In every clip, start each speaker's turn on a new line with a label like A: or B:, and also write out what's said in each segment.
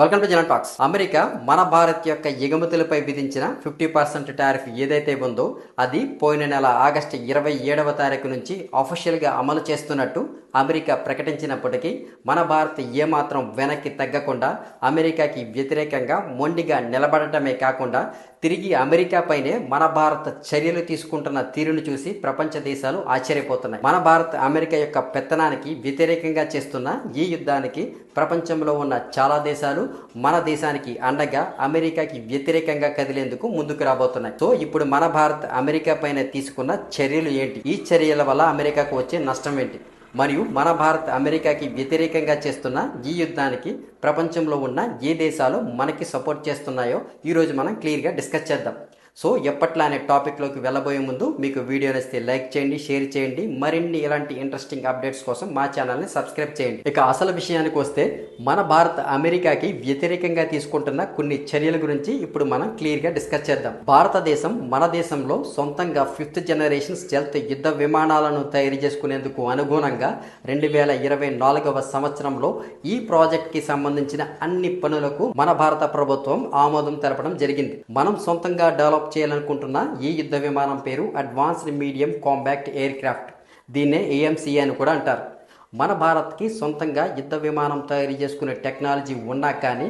A: Welcome to Janan talks America మన భారత్ యొక్క ఎగుమతులపై విధించిన ఫిఫ్టీ పర్సెంట్ టారిఫ్ ఏదైతే ఉందో అది పోయిన నెల ఆగస్టు ఇరవై ఏడవ తారీఖు నుంచి అఫీషియల్గా అమలు చేస్తున్నట్టు అమెరికా ప్రకటించినప్పటికీ మన భారత్ ఏమాత్రం వెనక్కి తగ్గకుండా అమెరికాకి వ్యతిరేకంగా మొండిగా నిలబడటమే కాకుండా తిరిగి అమెరికాపైనే మన భారత్ చర్యలు తీసుకుంటున్న తీరును చూసి ప్రపంచ దేశాలు ఆశ్చర్యపోతున్నాయి. మన భారత్ అమెరికా యొక్క పెత్తనానికి వ్యతిరేకంగా చేస్తున్న ఈ యుద్ధానికి ప్రపంచంలో ఉన్న చాలా దేశాలు మన దేశానికి అండగా అమెరికాకి వ్యతిరేకంగా కదిలేందుకు ముందుకు రాబోతున్నాయి. సో ఇప్పుడు మన భారత్ అమెరికా పైన తీసుకున్న చర్యలు ఏంటి? ఈ చర్యల వల్ల అమెరికాకు వచ్చే నష్టం ఏంటి? మరియు మన భారత్ అమెరికాకి వ్యతిరేకంగా చేస్తున్న ఈ యుద్ధానికి ప్రపంచంలో ఉన్న ఏ దేశాలు మనకి సపోర్ట్ చేస్తున్నాయో ఈరోజు మనం క్లియర్గా డిస్కస్ చేద్దాం. సో ఎప్పట్లా అనే టాపిక్లోకి వెళ్ళబోయే ముందు మీకు వీడియో నచ్చితే లైక్ చేయండి షేర్ చేయండి. మరిన్ని ఇలాంటి ఇంట్రెస్టింగ్ అప్డేట్స్ కోసం మా ఛానల్ని సబ్స్క్రైబ్ చేయండి. ఇక అసలు విషయానికి వస్తే మన భారత్ అమెరికాకి వ్యతిరేకంగా తీసుకుంటున్న కొన్ని చర్యల గురించి ఇప్పుడు మనం క్లియర్గా డిస్కస్ చేద్దాం. భారతదేశం మన దేశంలో సొంతంగా ఫిఫ్త్ జనరేషన్ స్టెల్త్ యుద్ధ విమానాలను తయారు చేసుకునేందుకు అనుగుణంగా రెండు వేల ఇరవై నాలుగవ సంవత్సరంలో ఈ ప్రాజెక్ట్కి సంబంధించిన అన్ని పనులకు మన భారత ప్రభుత్వం ఆమోదం తెలపడం జరిగింది. మనం సొంతంగా డెవలప్ చేయాలనుకుంటున్న ఈ యుద్ధ విమానం పేరు advanced medium combat aircraft దీన్నే ఏఎంసీ అని కూడా అంటారు. మన భారత్కి సొంతంగా యుద్ధ విమానం తయారు చేసుకునే టెక్నాలజీ ఉన్నా కానీ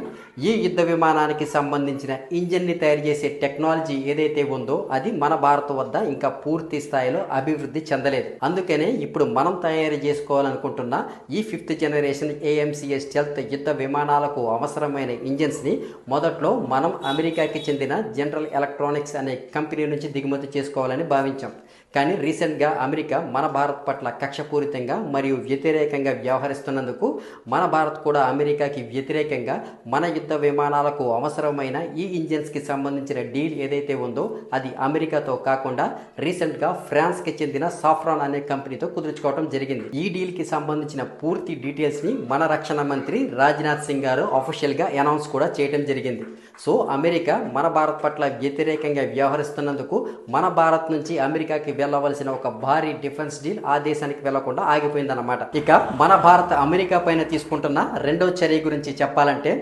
A: ఈ యుద్ధ విమానానికి సంబంధించిన ఇంజన్ని తయారు చేసే టెక్నాలజీ ఏదైతే ఉందో అది మన భారత్ వద్ద ఇంకా పూర్తి స్థాయిలో అభివృద్ధి చెందలేదు. అందుకనే ఇప్పుడు మనం తయారు చేసుకోవాలనుకుంటున్న ఈ ఫిఫ్త్ జనరేషన్ ఏఎంసీఎస్ స్టెల్త్ యుద్ధ విమానాలకు అవసరమైన ఇంజన్స్ని మొదట్లో మనం అమెరికాకి చెందిన జనరల్ ఎలక్ట్రానిక్స్ అనే కంపెనీ నుంచి దిగుమతి చేసుకోవాలని భావించాం. కానీ రీసెంట్గా అమెరికా మన భారత్ పట్ల కక్షపూరితంగా మరియు వ్యతిరేకంగా వ్యవహరిస్తున్నందుకు మన భారత్ కూడా అమెరికాకి వ్యతిరేకంగా మన యుద్ధ విమానాలకు అవసరమైన ఈ ఇంజిన్స్కి సంబంధించిన డీల్ ఏదైతే ఉందో అది అమెరికాతో కాకుండా రీసెంట్గా ఫ్రాన్స్కి చెందిన సాఫ్రాన్ అనే కంపెనీతో కుదుర్చుకోవడం జరిగింది. ఈ డీల్కి సంబంధించిన పూర్తి డీటెయిల్స్ని మన రక్షణ మంత్రి రాజ్నాథ్ సింగ్ గారు అఫీషియల్గా అనౌన్స్ కూడా చేయడం జరిగింది. సో అమెరికా మన భారత్ పట్ల వ్యతిరేకంగా వ్యవహరిస్తున్నందుకు మన భారత్ నుంచి అమెరికాకి వెళ్ళవలసిన ఒక భారీ డిఫెన్స్ డీల్ ఆ దేశానికి వెళ్ళకుండా ఆగిపోయిందన్నమాట. ఇక మన భారత్ అమెరికా పైన తీసుకుంటున్న రెండో చర్య గురించి చెప్పాలంటే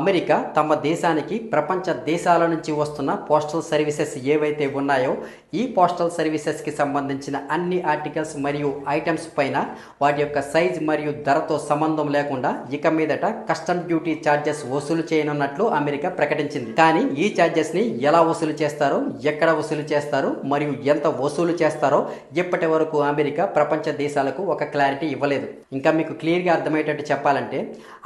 A: అమెరికా తమ దేశానికి ప్రపంచ దేశాల నుంచి వస్తున్న పోస్టల్ సర్వీసెస్ ఏవైతే ఉన్నాయో ఈ పోస్టల్ సర్వీసెస్కి సంబంధించిన అన్ని ఆర్టికల్స్ మరియు ఐటమ్స్ పైన వాటి యొక్క సైజ్ మరియు ధరతో సంబంధం లేకుండా ఇక మీదట కస్టమ్ డ్యూటీ ఛార్జెస్ వసూలు చేయనున్నట్లు అమెరికా ప్రకటించింది. కానీ ఈ ఛార్జెస్ని ఎలా వసూలు చేస్తారో ఎక్కడ వసూలు చేస్తారు మరియు ఎంత వసూలు చేస్తారో ఇప్పటి వరకు అమెరికా ప్రపంచ దేశాలకు ఒక క్లారిటీ ఇవ్వలేదు. ఇంకా మీకు క్లియర్గా అర్థమయ్యేటట్టు చెప్పాలంటే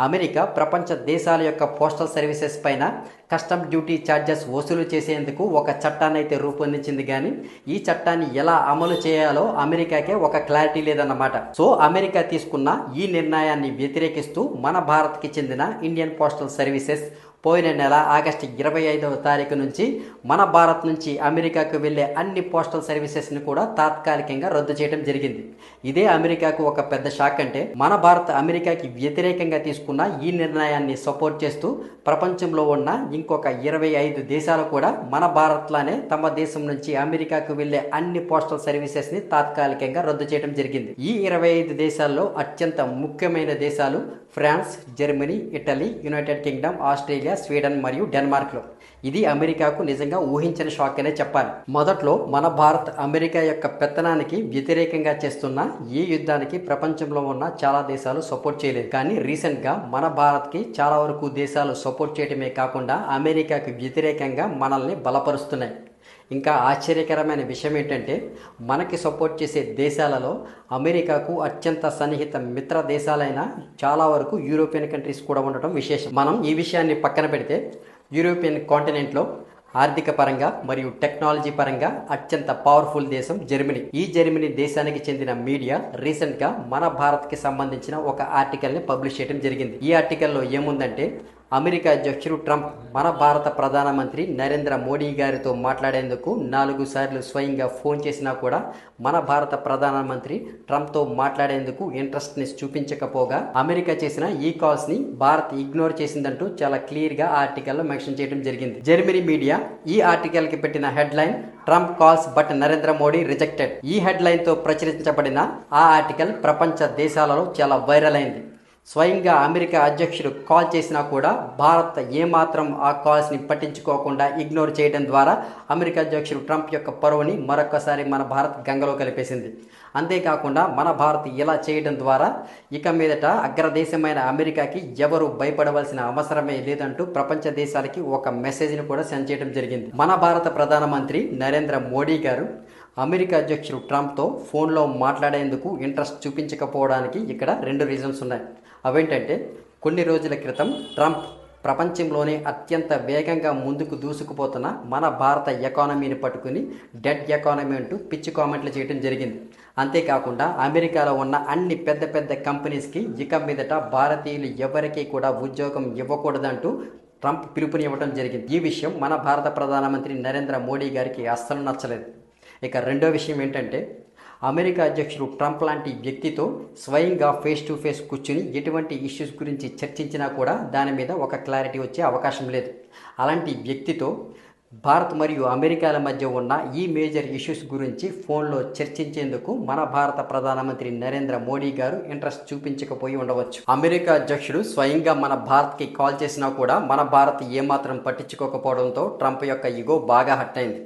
A: అమెరికా ప్రపంచ దేశాల యొక్క పోస్టల్ సర్వీసెస్ పైన కస్టమ్ డ్యూటీ ఛార్జెస్ వసూలు చేసేందుకు ఒక చట్టాన్ని అయితే రూపొందించింది. కానీ ఈ చట్టాన్ని ఎలా అమలు చేయాలో అమెరికాకే ఒక క్లారిటీ లేదన్నమాట. సో అమెరికా తీసుకున్న ఈ నిర్ణయాన్ని వ్యతిరేకిస్తూ మన భారత్కి చెందిన ఇండియన్ పోస్టల్ సర్వీసెస్ పోయిన నెల ఆగస్టు ఇరవై ఐదవ తారీఖు నుంచి మన భారత్ నుంచి అమెరికాకు వెళ్ళే అన్ని పోస్టల్ సర్వీసెస్ని కూడా తాత్కాలికంగా రద్దు చేయడం జరిగింది. ఇదే అమెరికాకు ఒక పెద్ద షాక్ అంటే మన భారత్ అమెరికాకి వ్యతిరేకంగా తీసుకున్న ఈ నిర్ణయాన్ని సపోర్ట్ చేస్తూ ప్రపంచంలో ఉన్న ఇంకొక ఇరవై ఐదు దేశాలు కూడా మన భారత్లానే తమ దేశం నుంచి అమెరికాకు వెళ్ళే అన్ని పోస్టల్ సర్వీసెస్ని తాత్కాలికంగా రద్దు చేయడం జరిగింది. ఈ ఇరవై ఐదు దేశాల్లో అత్యంత ముఖ్యమైన దేశాలు France Germany Italy United Kingdom Australia Sweden మరియు డెన్మార్క్లో. ఇది అమెరికాకు నిజంగా ఊహించని షాక్ అనే చెప్పాలి. మొదట్లో మన భారత్ అమెరికా యొక్క పెత్తనానికి వ్యతిరేకంగా చేస్తున్న ఈ యుద్ధానికి ప్రపంచంలో ఉన్న చాలా దేశాలు సపోర్ట్ చేయలేదు. కానీ రీసెంట్గా మన భారత్కి చాలా వరకు దేశాలు సపోర్ట్ చేయడమే కాకుండా అమెరికాకి వ్యతిరేకంగా మనల్ని బలపరుస్తున్నాయి. ఇంకా ఆశ్చర్యకరమైన విషయం ఏంటంటే మనకి సపోర్ట్ చేసే దేశాలలో అమెరికాకు అత్యంత సన్నిహిత మిత్ర దేశాలైన చాలా వరకు యూరోపియన్ కంట్రీస్ కూడా ఉండటం విశేషం. మనం ఈ విషయాన్ని పక్కన పెడితే యూరోపియన్ కాంటినెంట్లో ఆర్థిక పరంగా మరియు టెక్నాలజీ పరంగా అత్యంత పవర్ఫుల్ దేశం జర్మనీ. ఈ జర్మనీ దేశానికి చెందిన మీడియా రీసెంట్గా మన భారత్కి సంబంధించిన ఒక ఆర్టికల్ని పబ్లిష్ చేయడం జరిగింది. ఈ ఆర్టికల్లో ఏముందంటే అమెరికా అధ్యక్షుడు ట్రంప్ మన భారత ప్రధానమంత్రి నరేంద్ర మోడీ గారితో మాట్లాడేందుకు నాలుగు సార్లు స్వయంగా ఫోన్ చేసినా కూడా మన భారత ప్రధానమంత్రి ట్రంప్తో మాట్లాడేందుకు ఇంట్రెస్ట్ని చూపించకపోగా అమెరికా చేసిన ఈ కాల్స్ని భారత్ ఇగ్నోర్ చేసిందంటూ చాలా క్లియర్గా ఆర్టికల్లో మెన్షన్ చేయడం జరిగింది. జర్మనీ మీడియా ఈ ఆర్టికల్కి పెట్టిన headline Trump calls but Narendra Modi rejected. ఈ హెడ్లైన్తో ప్రచురించబడిన ఆ ఆర్టికల్ ప్రపంచ దేశాలలో చాలా వైరల్ అయింది. స్వయంగా అమెరికా అధ్యక్షుడు కాల్ చేసినా కూడా భారత్ ఏమాత్రం ఆ కాల్స్ని పట్టించుకోకుండా ఇగ్నోర్ చేయడం ద్వారా అమెరికా అధ్యక్షుడు ట్రంప్ యొక్క పరువుని మరొకసారి మన భారత్ గంగలో కలిపేసింది. అంతేకాకుండా మన భారత్ ఇలా చేయడం ద్వారా ఇక మీదట అగ్రదేశమైన అమెరికాకి ఎవరు భయపడవలసిన అవసరమే లేదంటూ ప్రపంచ దేశాలకి ఒక మెసేజ్ని కూడా సెండ్ చేయడం జరిగింది. మన భారత ప్రధానమంత్రి నరేంద్ర మోడీ గారు అమెరికా అధ్యక్షుడు ట్రంప్తో ఫోన్లో మాట్లాడేందుకు ఇంట్రెస్ట్ చూపించకపోవడానికి ఇక్కడ రెండు రీజన్స్ ఉన్నాయి. అవేంటంటే కొన్ని రోజుల క్రితం ట్రంప్ ప్రపంచంలోనే అత్యంత వేగంగా ముందుకు దూసుకుపోతున్న మన భారత ఎకానమీని పట్టుకుని డెడ్ ఎకానమీ అంటూ పిచ్చి కామెంట్లు చేయడం జరిగింది. అంతేకాకుండా అమెరికాలో ఉన్న అన్ని పెద్ద పెద్ద కంపెనీస్కి ఇక మీదట భారతీయులు ఎవరికీ కూడా ఉద్యోగం ఇవ్వకూడదంటూ ట్రంప్ పిలుపునివ్వడం జరిగింది. ఈ విషయం మన భారత ప్రధానమంత్రి నరేంద్ర మోడీ గారికి అస్సలు నచ్చలేదు. ఇక రెండో విషయం ఏంటంటే అమెరికా అధ్యక్షుడు ట్రంప్ లాంటి వ్యక్తితో స్వయంగా ఫేస్ టు ఫేస్ కూర్చుని ఎటువంటి ఇష్యూస్ గురించి చర్చించినా కూడా దాని మీద ఒక క్లారిటీ వచ్చే అవకాశం లేదు. అలాంటి వ్యక్తితో భారత్ మరియు అమెరికాల మధ్య ఉన్న ఈ మేజర్ ఇష్యూస్ గురించి ఫోన్లో చర్చించేందుకు మన భారత ప్రధానమంత్రి నరేంద్ర మోడీ గారు ఇంట్రెస్ట్ చూపించకపోయి ఉండవచ్చు. అమెరికా అధ్యక్షుడు స్వయంగా మన భారత్కి కాల్ చేసినా కూడా మన భారత్ ఏమాత్రం పట్టించుకోకపోవడంతో ట్రంప్ యొక్క ఇగో బాగా హట్ అయింది.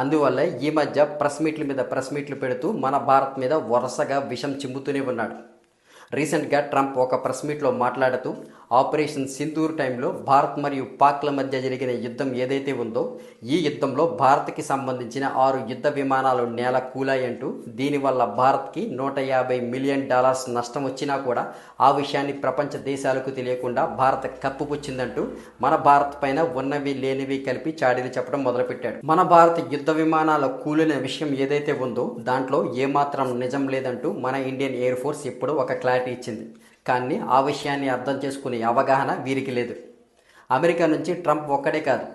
A: అందువల్ల ఈ మధ్య ప్రెస్ మీట్ల మీద ప్రెస్ మీట్లు పెడుతూ మన భారత్ మీద వరుసగా విషం చిమ్ముతూనే ఉన్నాడు. రీసెంట్గా ట్రంప్ ఒక ప్రెస్ మీట్లో మాట్లాడుతూ ఆపరేషన్ సింధూర్ టైంలో భారత్ మరియు పాక్ల మధ్య జరిగిన యుద్ధం ఏదైతే ఉందో ఈ యుద్ధంలో భారత్కి సంబంధించిన ఆరు యుద్ధ విమానాలు నేల కూలాయంటూ దీనివల్ల భారత్కి నూట యాభై మిలియన్ డాలర్స్ నష్టం వచ్చినా కూడా ఆ విషయాన్ని ప్రపంచ దేశాలకు తెలియకుండా భారత్ కప్పుపుచ్చిందంటూ మన భారత్ పైన ఉన్నవి లేనివి కలిపి చాడీలు చెప్పడం మొదలుపెట్టాడు. మన భారత్ యుద్ధ విమానాల కూలిన విషయం ఏదైతే ఉందో దాంట్లో ఏమాత్రం నిజం లేదంటూ మన ఇండియన్ ఎయిర్ ఫోర్స్ ఇప్పుడు ఒక క్లారిటీ ఇచ్చింది. కానీ ఆ విషయాన్ని అర్థం చేసుకునే అవగాహన వీరికి లేదు. అమెరికా నుంచి ట్రంప్ ఒక్కడే కాదు.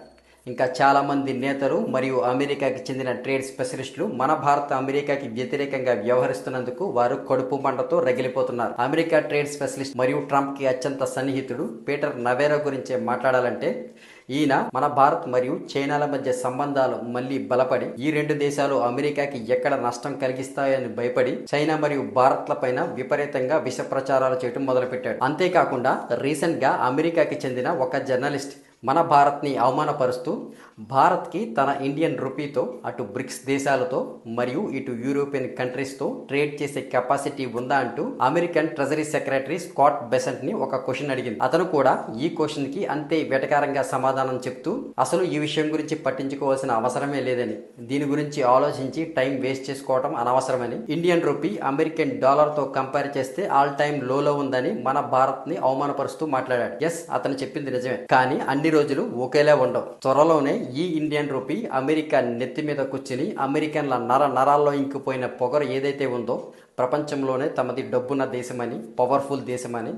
A: ఇంకా చాలామంది నేతలు మరియు అమెరికాకి చెందిన ట్రేడ్ స్పెషలిస్టులు మన భారత అమెరికాకి వ్యతిరేకంగా వ్యవహరిస్తున్నందుకు వారు కడుపు మంటతో రగిలిపోతున్నారు. అమెరికా ట్రేడ్ స్పెషలిస్ట్ మరియు ట్రంప్కి అత్యంత సన్నిహితుడు పీటర్ నవేరా గురించే మాట్లాడాలంటే ఈయన మన భారత్ మరియు చైనాల మధ్య సంబంధాలు మళ్ళీ బలపడి ఈ రెండు దేశాలు అమెరికాకి ఎక్కడ నష్టం కలిగిస్తాయని భయపడి చైనా మరియు భారత్ల పైన విపరీతంగా విష ప్రచారాలు చేయడం మొదలుపెట్టాడు. అంతేకాకుండా రీసెంట్గా అమెరికాకి చెందిన ఒక జర్నలిస్ట్ మన భారత్ని అవమానపరుస్తూ భారత్కి తన ఇండియన్ రూపీతో అటు బ్రిక్స్ దేశాలతో మరియు ఇటు యూరోపియన్ కంట్రీస్తో ట్రేడ్ చేసే కెపాసిటీ ఉందా అంటూ అమెరికన్ ట్రెజరీ సెక్రటరీ స్కాట్ బెసెంట్ని ఒక క్వశ్చన్ అడిగింది. అతను కూడా ఈ క్వశ్చన్కి అంతే వెటకారంగా సమాధానం చెప్తూ అసలు ఈ విషయం గురించి పట్టించుకోవాల్సిన అవసరమే లేదని దీని గురించి ఆలోచించి టైం వేస్ట్ చేసుకోవడం అనవసరమని ఇండియన్ రూపీ అమెరికన్ డాలర్తో కంపేర్ చేస్తే ఆల్ టైమ్ లోలో ఉందని మన భారత్ని అవమానపరుస్తూ మాట్లాడాడు. ఎస్ అతను చెప్పింది నిజమే. కానీ అన్ని రోజులు ఒకేలా ఉండవు. త్వరలోనే ఈ ఇండియన్ రూపీ అమెరికా నెత్తి మీద కూర్చుని అమెరికన్ల నర నరాల్లో ఇంకిపోయిన పొగరు ఏదైతే ఉందో ప్రపంచంలోనే తమది డబ్బున్న దేశమని పవర్ఫుల్ దేశమని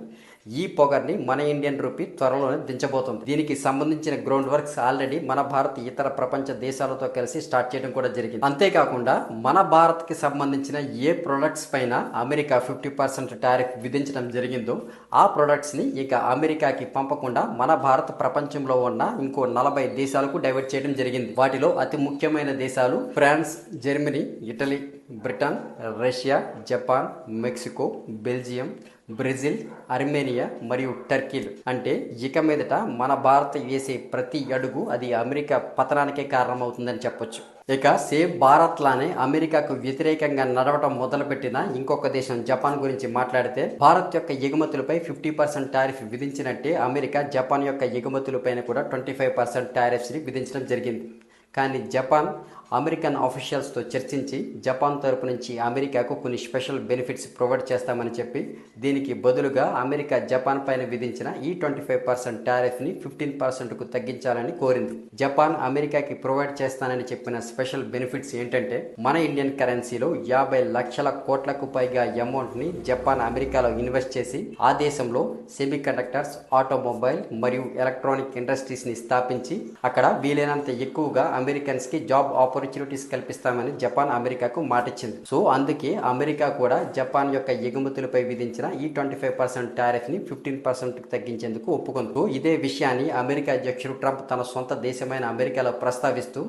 A: ఈ పొగర్ని మన ఇండియన్ రూపీ త్వరలోనే దించబోతుంది. దీనికి సంబంధించిన గ్రౌండ్ వర్క్స్ ఆల్రెడీ మన భారత్ ఇతర ప్రపంచ దేశాలతో కలిసి స్టార్ట్ చేయడం కూడా జరిగింది. అంతేకాకుండా మన భారత్కి సంబంధించిన ఏ ప్రొడక్ట్స్ పైన అమెరికా ఫిఫ్టీ పర్సెంట్ టారిఫ్ విధించడం జరిగిందో ఆ ప్రొడక్ట్స్ని ఇక అమెరికాకి పంపకుండా మన భారత్ ప్రపంచంలో ఉన్న ఇంకో నలభై దేశాలకు డైవర్ట్ చేయడం జరిగింది. వాటిలో అతి ముఖ్యమైన దేశాలు France Germany Italy Britain Russia Japan Mexico Belgium Brazil Armenia మరియు టర్కీలు అంటే ఇక మీదట మన భారత్ వేసే ప్రతి అడుగు అది అమెరికా పతనానికే కారణమవుతుందని చెప్పొచ్చు. ఇక సేమ్ భారత్ లానే అమెరికాకు వ్యతిరేకంగా నడవటం మొదలుపెట్టిన ఇంకొక దేశం జపాన్ గురించి మాట్లాడితే భారత్ యొక్క ఎగుమతులపై ఫిఫ్టీ పర్సెంట్ టారిఫ్ విధించినట్టే అమెరికా జపాన్ యొక్క ఎగుమతులపైన కూడా ట్వంటీ ఫైవ్ పర్సెంట్ టారిఫ్స్ని విధించడం జరిగింది. కానీ జపాన్ అమెరికన్ ఆఫీషియల్స్తో చర్చించి జపాన్ తరపు నుంచి అమెరికాకు కొన్ని స్పెషల్ బెనిఫిట్స్ ప్రొవైడ్ చేస్తామని చెప్పి దీనికి బదులుగా అమెరికా జపాన్ పైన విధించిన ఈ ట్వంటీ ఫైవ్ పర్సెంట్ టారిఫ్ని ఫిఫ్టీన్ పర్సెంట్కు తగ్గించాలని కోరింది. జపాన్ అమెరికాకి ప్రొవైడ్ చేస్తానని చెప్పిన స్పెషల్ బెనిఫిట్స్ ఏంటంటే మన ఇండియన్ కరెన్సీలో యాభై లక్షల కోట్లకు పైగా అమౌంట్ని జపాన్ అమెరికాలో ఇన్వెస్ట్ చేసి ఆ దేశంలో సెమీ కండక్టర్స్ ఆటోమొబైల్ మరియు ఎలక్ట్రానిక్ ఇండస్ట్రీస్ని స్థాపించి అక్కడ వీలైనంత ఎక్కువగా అమెరికన్స్కి జాబ్ ఆపర్చునిటీస్ కల్పిస్తామని జపాన్ అమెరికాకు మాటిచ్చింది. సో అందుకే అమెరికా కూడా జపాన్ యొక్క ఎగుమతులపై విధించిన ఈ ట్వంటీ ఫైవ్ పర్సెంట్ టారిఫ్ని ఫిఫ్టీన్ పర్సెంట్ తగ్గించేందుకు ఒప్పుకుంది. ఇదే విషయాన్ని అమెరికా అధ్యక్షుడు ట్రంప్ తన సొంత దేశమైన అమెరికాలో ప్రస్తావిస్తూ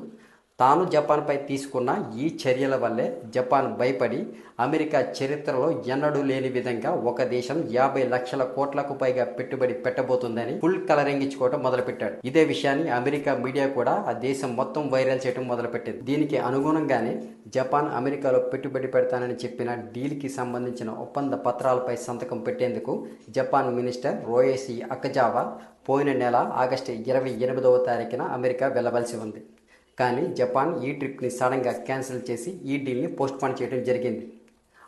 A: తాను జపాన్పై తీసుకున్న ఈ చర్యల వల్లే జపాన్ భయపడి అమెరికా చరిత్రలో ఎన్నడూ లేని విధంగా ఒక దేశం యాభై లక్షల కోట్లకు పైగా పెట్టుబడి పెట్టబోతుందని ఫుల్ కలరింగ్ ఇచ్చుకోవడం మొదలుపెట్టాడు. ఇదే విషయాన్ని అమెరికా మీడియా కూడా ఆ దేశం మొత్తం వైరల్ చేయడం మొదలుపెట్టింది. దీనికి అనుగుణంగానే జపాన్ అమెరికాలో పెట్టుబడి పెడతానని చెప్పిన డీల్కి సంబంధించిన ఒప్పంద పత్రాలపై సంతకం పెట్టేందుకు జపాన్ మినిస్టర్ రోయేసి అకజావా పోయిన నెల ఆగస్టు ఇరవై ఎనిమిదవ తారీఖున అమెరికా వెళ్ళవలసి ఉంది. కానీ జపాన్ ఈ ట్రిప్ని సడన్గా క్యాన్సిల్ చేసి ఈ డీల్ని పోస్ట్పోన్ చేయడం జరిగింది.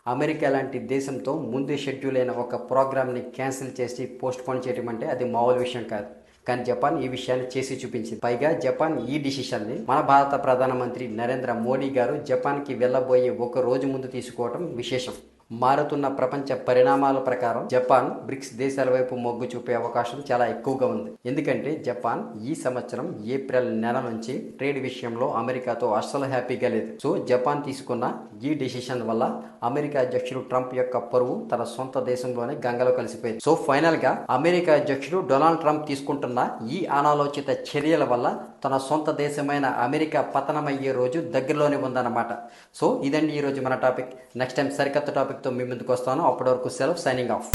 A: అమెరికా లాంటి దేశంతో ముందు షెడ్యూల్ అయిన ఒక ప్రోగ్రామ్ని క్యాన్సిల్ చేసి పోస్ట్పోన్ చేయడం అంటే అది మామూలు విషయం కాదు. కానీ జపాన్ ఈ విషయాన్ని చేసి చూపించింది. పైగా జపాన్ ఈ డిసిషన్ని మన భారత ప్రధానమంత్రి నరేంద్ర మోడీ గారు జపాన్కి వెళ్ళబోయే ఒక రోజు ముందు తీసుకోవడం విశేషం. మారుతున్న ప్రపంచ పరిణామాల ప్రకారం జపాన్ బ్రిక్స్ దేశాల వైపు మొగ్గు చూపే అవకాశం చాలా ఎక్కువగా ఉంది. ఎందుకంటే జపాన్ ఈ సంవత్సరం ఏప్రిల్ నెల నుంచి ట్రేడ్ విషయంలో అమెరికాతో అస్సలు హ్యాపీగా లేదు. సో జపాన్ తీసుకున్న ఈ డిసిషన్ వల్ల అమెరికా అధ్యక్షుడు ట్రంప్ యొక్క పరువు తన సొంత దేశంలోనే గంగలో కలిసిపోయింది. సో ఫైనల్గా అమెరికా అధ్యక్షుడు డొనాల్డ్ ట్రంప్ తీసుకుంటున్న ఈ అనాలోచిత చర్యల వల్ల తన సొంత దేశమైన అమెరికా పతనమయ్యే రోజు దగ్గరలోనే ఉందన్నమాట. సో ఇదండి ఈ రోజు మన టాపిక్. నెక్స్ట్ టైం సరికొత్త టాపిక్ టాపిక్తో మీ ముందుకు వస్తాను. అప్పటి వరకు సెలవు సైనింగ్ ఆఫ్